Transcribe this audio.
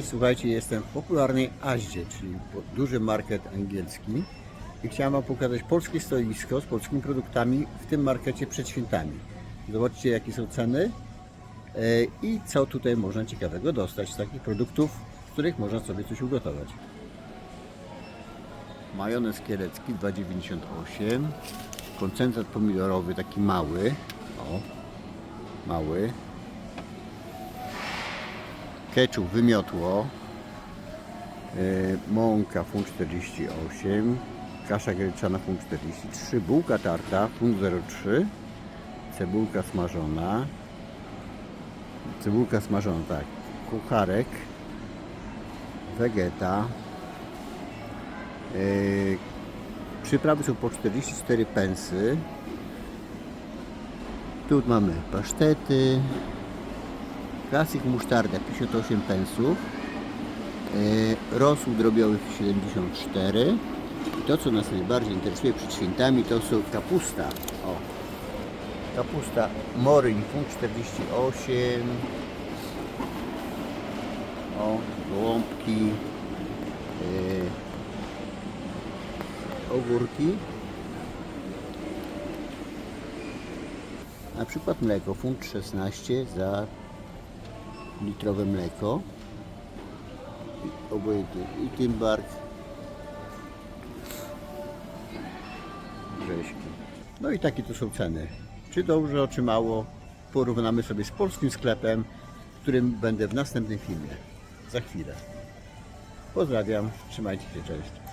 Słuchajcie, jestem w popularnej Aździe, czyli duży market angielski i chciałem Wam pokazać polskie stoisko z polskimi produktami w tym markecie przed świętami. Zobaczcie jakie są ceny e, i co tutaj można ciekawego dostać z takich produktów, z których można sobie coś ugotować. Majonez kielecki 2,98 Koncentrat pomidorowy taki mały o, mały Keczup wymiotło, yy, mąka funt 48, kasza gryczana funt 43, bułka tarta funt 03, cebulka smażona, cebulka smażona, tak, kucharek, wegeta, yy, przyprawy są po 44 pensy, tu mamy pasztety, Klasyk musztarda 58 pensów. e, Rosół drobiowy 74. I to co nas najbardziej interesuje przed świętami to są kapusta. O. Kapusta moryń funt 48. O, gołąbki. e, Ogórki. Na przykład mleko funt 16 za litrowe mleko. I obojętnie. I tymbark no i takie to są ceny. Czy dobrze, czy mało porównamy sobie z polskim sklepem którym będę w następnym filmie. Za chwilę. Pozdrawiam, trzymajcie się, cześć